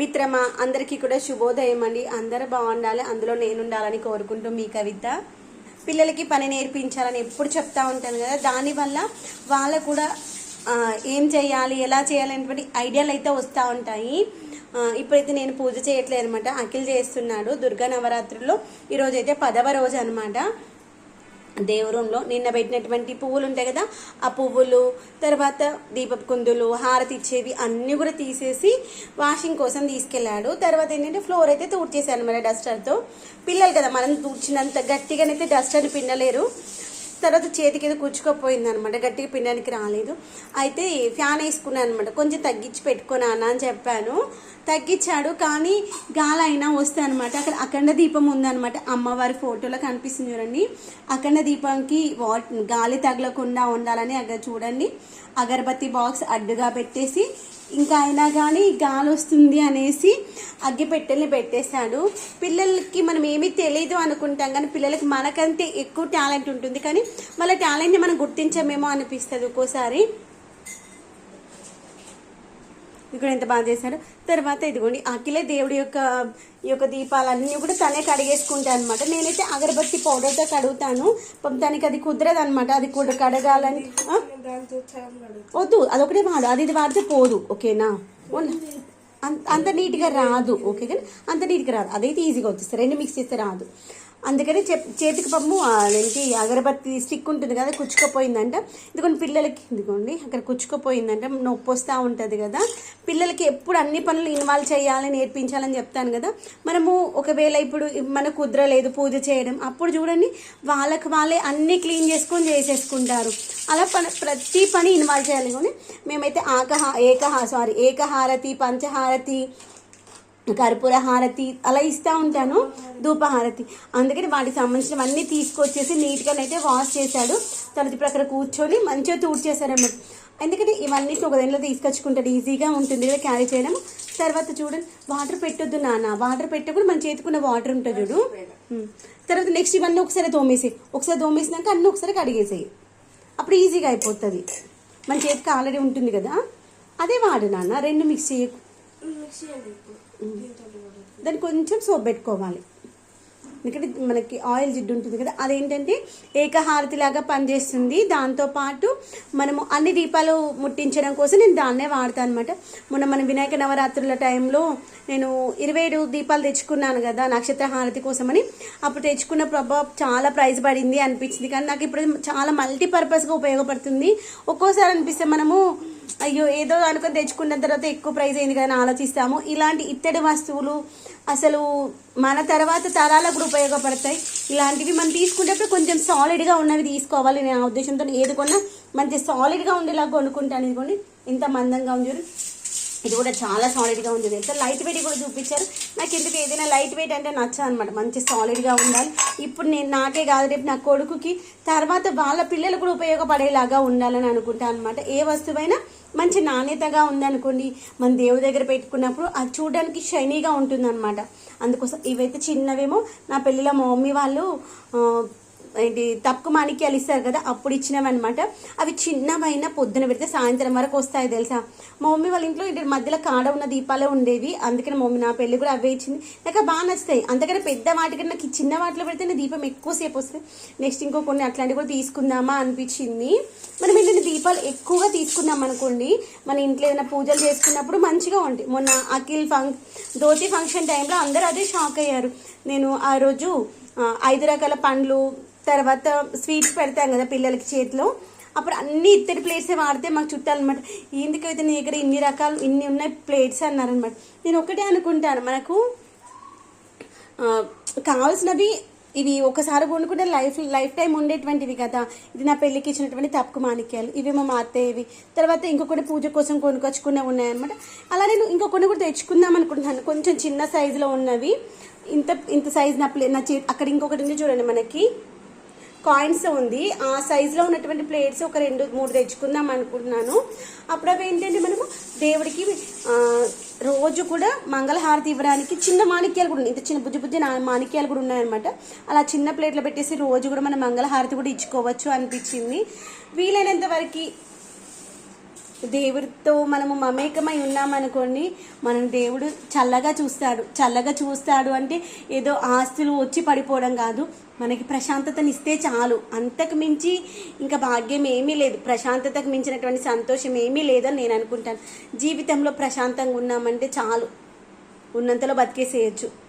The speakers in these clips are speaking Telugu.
మిత్రమా అందరికీ కూడా శుభోదయం అండి. అందరూ బాగుండాలి అందులో నేను ఉండాలని కోరుకుంటూ మీ కవిత. పిల్లలకి పని నేర్పించాలని ఎప్పుడు చెప్తా ఉంటాను కదా దానివల్ల వాళ్ళ కూడా ఏం చేయాలి ఎలా చేయాలి అనేటువంటి ఐడియాలు అయితే వస్తూ ఉంటాయి. ఇప్పుడైతే నేను పూజ చేయట్లేదు అనమాట అఖిల్ చేస్తున్నాడు దుర్గా నవరాత్రుల్లో. ఈరోజు అయితే పదవ రోజు అనమాట దేవురంలో నిన్న పెట్టినటువంటి పువ్వులు ఉంటాయి కదా ఆ పువ్వులు తర్వాత దీపపు కుందులు హారతి ఇచ్చేవి అన్నీ కూడా తీసేసి వాషింగ్ కోసం తీసుకెళ్ళాడు. తర్వాత ఏంటంటే ఫ్లోర్ అయితే తూడ్చేసాను మరి డస్టర్తో. పిల్లలు కదా మనం తూడ్చినంత గట్టిగానైతే డస్టర్ పిండలేరు. తర్వాత చేతికి ఏదో కూర్చుకోపోయింది అనమాట గట్టిగా పిండానికి రాలేదు. అయితే ఫ్యాన్ వేసుకున్నాను అనమాట కొంచెం తగ్గించి పెట్టుకున్నా అన్న అని చెప్పాను. తగ్గించాడు కానీ గాలి అయినా వస్తే అనమాట అక్కడ అఖండ దీపం ఉందన్నమాట. అమ్మవారి ఫోటోలో కనిపిస్తుంది చూడండి. అఖండ దీపంకి వాట్ గాలి తగలకుండా ఉండాలని అక్కడ చూడండి. అగరబత్తి బాక్స్ అడ్డుగా పెట్టేసి ఇంకా అయినా కానీ గాలి వస్తుంది అనేసి అగ్గిపెట్టెల్ని పెట్టేశాడు. పిల్లలకి మనం ఏమీ తెలియదు అనుకుంటాం కానీ పిల్లలకి మనకంటే ఎక్కువ టాలెంట్ ఉంటుంది. కానీ వాళ్ళ టాలెంట్ని మనం గుర్తించమేమో అనిపిస్తుంది ఒక్కోసారి. ఇక్కడ ఎంత బాగా చేశాడు తర్వాత ఇదిగోండి అఖిలే దేవుడి యొక్క ఈ యొక్క దీపాలన్నీ కూడా తనే కడిగేసుకుంటాను అనమాట నేనైతే అగరబత్తి పౌడర్తో కడుగుతాను. దానికి తనకి అది కుదరదు అనమాట అది కూడా కడగాలని వద్దు అదొకటే వాడు అది ఇది వాడితే పోదు ఓకేనా? అంత అంత నీట్గా రాదు ఓకే కానీ అంత నీట్గా రాదు. అదైతే ఈజీగా వచ్చేస్తారు రెండు మిక్స్ చేస్తే రాదు. అందుకని చెప్ చేతికి పమ్ము ఏంటి అగరబత్తి స్టిక్ ఉంటుంది కదా కుచ్చుకుపోయిందంట. ఇదిగోండి పిల్లలకి ఇదిగోండి అక్కడ కుచ్చుకపోయిందంట. నొప్పి వస్తూ ఉంటుంది కదా. పిల్లలకి ఎప్పుడు అన్ని పనులు ఇన్వాల్వ్ చేయాలి నేర్పించాలని చెప్తాను కదా. మనము ఒకవేళ ఇప్పుడు మనకు కుదరలేదు పూజ చేయడం అప్పుడు చూడండి వాళ్ళకి వాళ్ళే అన్నీ క్లీన్ చేసుకొని చేసేసుకుంటారు. అలా పని ప్రతి పని ఇన్వాల్వ్ చేయాలి. కానీ మేమైతే ఆకహా ఏకహా సారీ ఏకహారతి పంచహారతి కర్పూర హారతి అలా ఇస్తూ ఉంటాను ధూపహారతి. అందుకని వాటికి సంబంధించినవన్నీ తీసుకొచ్చేసి నీట్గానైతే వాష్ చేశాడు. తర్వాత ఇప్పుడు అక్కడ కూర్చొని మంచిగా తూడ్చేశాడు అన్నమాట ఎందుకంటే ఇవన్నీ ఒక దాంట్లో తీసుకొచ్చుకుంటాడు ఈజీగా ఉంటుంది. కదా క్యారీ చేయడం. తర్వాత చూడండి వాటర్ పెట్టొద్దు నాన్న. వాటర్ పెట్టకుండా మన చేతుకున్న వాటర్ ఉంటుంది చూడు. తర్వాత నెక్స్ట్ ఇవన్నీ ఒకసారి తోమేసి ఒకసారి తోమేసినాక అన్నీ ఒకసారి కడిగేసేయి. అప్పుడు ఈజీగా అయిపోతుంది. మన చేతికి ఆల్రెడీ ఉంటుంది కదా. అదే వాడు నాన్న. రెండు మిక్స్ చేయకు. దాన్ని కొంచెం సోప్ పెట్టుకోవాలి. ఎందుకంటే మనకి ఆయిల్ జిడ్డు ఉంటుంది కదా అదేంటంటే ఏకహారతి లాగా పనిచేస్తుంది దాంతోపాటు మనము అన్ని దీపాలు ముట్టించడం కోసం నేను దాన్నే వాడతాను అనమాట మొన్న మన వినాయక నవరాత్రుల టైంలో నేను ఇరవై ఏడు దీపాలు తెచ్చుకున్నాను కదా నక్షత్ర హారతి కోసమని. అప్పుడు తెచ్చుకున్న ప్రభావం చాలా ప్రైజ్ పడింది అనిపించింది. కానీ నాకు ఇప్పుడు చాలా మల్టీపర్పస్గా ఉపయోగపడుతుంది. ఒక్కోసారి అనిపిస్తే మనము అయ్యో ఏదో అనుకొని తెచ్చుకున్న తర్వాత ఎక్కువ ప్రైస్ అయింది కదా అని ఆలోచిస్తాము. ఇలాంటి ఇత్తడి వస్తువులు అసలు మన తర్వాత తరాలకు కూడా ఉపయోగపడతాయి. ఇలాంటివి మనం తీసుకునేటప్పుడు కొంచెం సాలిడ్గా ఉన్నవి తీసుకోవాలి నేను ఆ ఉద్దేశంతో ఏది కొన్నా మంచి సాలిడ్గా ఉండేలా కొనుక్కుంటాను ఇదిగోండి ఇంత మందంగా ఉంది చూడు. ఇది కూడా చాలా సాలిడ్గా ఉంది. ఎంత లైట్ వెయిట్ కూడా చూపించారు. నాకు ఎందుకు ఏదైనా లైట్ వెయిట్ అంటే నచ్చ అనమాట మంచి సాలిడ్గా ఉండాలి. ఇప్పుడు నేను నాకే కాదు రేపు నా కొడుకుకి తర్వాత వాళ్ళ పిల్లలు కూడా ఉపయోగపడేలాగా ఉండాలని అనుకుంటాను అనమాట ఏ వస్తువైనా మంచి నాణ్యతగా ఉందనుకోండి మన దేవుడి దగ్గర పెట్టుకున్నప్పుడు అది చూడడానికి షైనీగా ఉంటుందన్నమాట. అందుకోసం ఇవైతే చిన్నవేమో నా పెళ్ళిలో మా మమ్మీ వాళ్ళు ఏంటి తప్పు మాణిక్యాలు ఇస్తారు కదా అప్పుడు ఇచ్చినవి అనమాట అవి చిన్నవైనా పొద్దున పెడితే సాయంత్రం వరకు వస్తాయి తెలుసా? మా మమ్మీ వాళ్ళ ఇంట్లో ఇటు మధ్యలో కాడ ఉన్న దీపాలే ఉండేవి. అందుకని మమ్మీ నా పెళ్ళి కూడా అవే ఇచ్చింది. నాకు బాగా నచ్చుతాయి. అంతకన్నా పెద్ద వాటికన్నా నాకు చిన్న వాటిలో పెడితే దీపం ఎక్కువసేపు వస్తాయి నెక్స్ట్ ఇంకో కొన్ని అట్లాంటివి కూడా తీసుకుందామా అనిపించింది. మనం ఏంటంటే దీపాలు ఎక్కువగా తీసుకున్నాం అనుకోండి. మన ఇంట్లో ఏదైనా పూజలు చేసుకున్నప్పుడు మంచిగా ఉంటాయి. మొన్న అఖిల్ ఫంక్ దోతి ఫంక్షన్ టైంలో అందరూ అదే షాక్ అయ్యారు. నేను ఆ రోజు ఐదు రకాల పండ్లు తర్వాత స్వీట్స్ పెడతాం కదా పిల్లలకి చేతిలో. అప్పుడు అన్ని ఇత్తడి ప్లేట్సే వాడితే మాకు చుట్టాలు అనమాట ఎందుకైతే నీ దగ్గర ఇన్ని రకాలు ఇన్ని ఉన్నాయి ప్లేట్స్ అన్నారనమాట నేను ఒకటే అనుకుంటాను మనకు కావాల్సినవి ఇవి ఒకసారి కొనుక్కుంటే లైఫ్ లైఫ్ టైం ఉండేటువంటివి కదా. ఇది నా పెళ్ళికి ఇచ్చినటువంటి తప్పుకు మాణిక్యాలు. ఇవి మా అత్తయ్యవి తర్వాత ఇంకొకటి పూజ కోసం కొనుకొచ్చుకునే ఉన్నాయన్నమాట. అలా నేను ఇంకొకటి కూడా తెచ్చుకుందాం అనుకుంటున్నాను. కొంచెం చిన్న సైజులో ఉన్నవి. ఇంత ఇంత సైజు నా ప్లే నా చే అక్కడ ఇంకొకటి ఉంది చూడండి మనకి. కాయిన్స్ ఉంది. ఆ సైజులో ఉన్నటువంటి ప్లేట్స్ ఒక రెండు మూడు తెచ్చుకుందాం అనుకుంటున్నాను. అప్పుడు అవి ఏంటంటే మనము దేవుడికి రోజు కూడా మంగళహారతి ఇవ్వడానికి చిన్న మాణిక్యాలు కూడా ఉన్నాయి. ఇంత చిన్న బుజ్జి బుజ్జి నా- మాణిక్యాలు కూడా ఉన్నాయన్నమాట. అలా చిన్న ప్లేట్లో పెట్టేసి రోజు కూడా మనం మంగళహారతి కూడా ఇచ్చుకోవచ్చు అనిపించింది. వీలైనంత వరకు దేవుడితో మనము మమేకమై ఉన్నామనుకోండి మనం దేవుడు చల్లగా చూస్తాడు. చల్లగా చూస్తాడు అంటే ఏదో ఆస్తులు వచ్చి పడిపోవడం కాదు. మనకి ప్రశాంతతనిస్తే చాలు. అంతకు మించి ఇంకా భాగ్యం ఏమీ లేదు. ప్రశాంతతకు మించినటువంటి సంతోషం ఏమీ లేదని నేను అనుకుంటాను. జీవితంలో ప్రశాంతంగా ఉన్నామంటే చాలు. ఉన్నంతలో బతికేసేయచ్చు.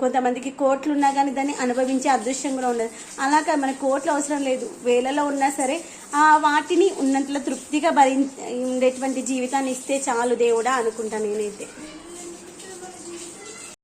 కొంతమందికి కోట్లు ఉన్నా కానీ దాన్ని అనుభవించే అదృష్టం కూడా ఉండదు. అలాగా మన కోట్లు అవసరం లేదు. వేలలో ఉన్నా సరే ఆ వాటిని ఉన్నంతలో తృప్తిగా భరి ఉండేటువంటి జీవితాన్ని ఇస్తే చాలు దేవుడా అనుకుంటాను నేనైతే.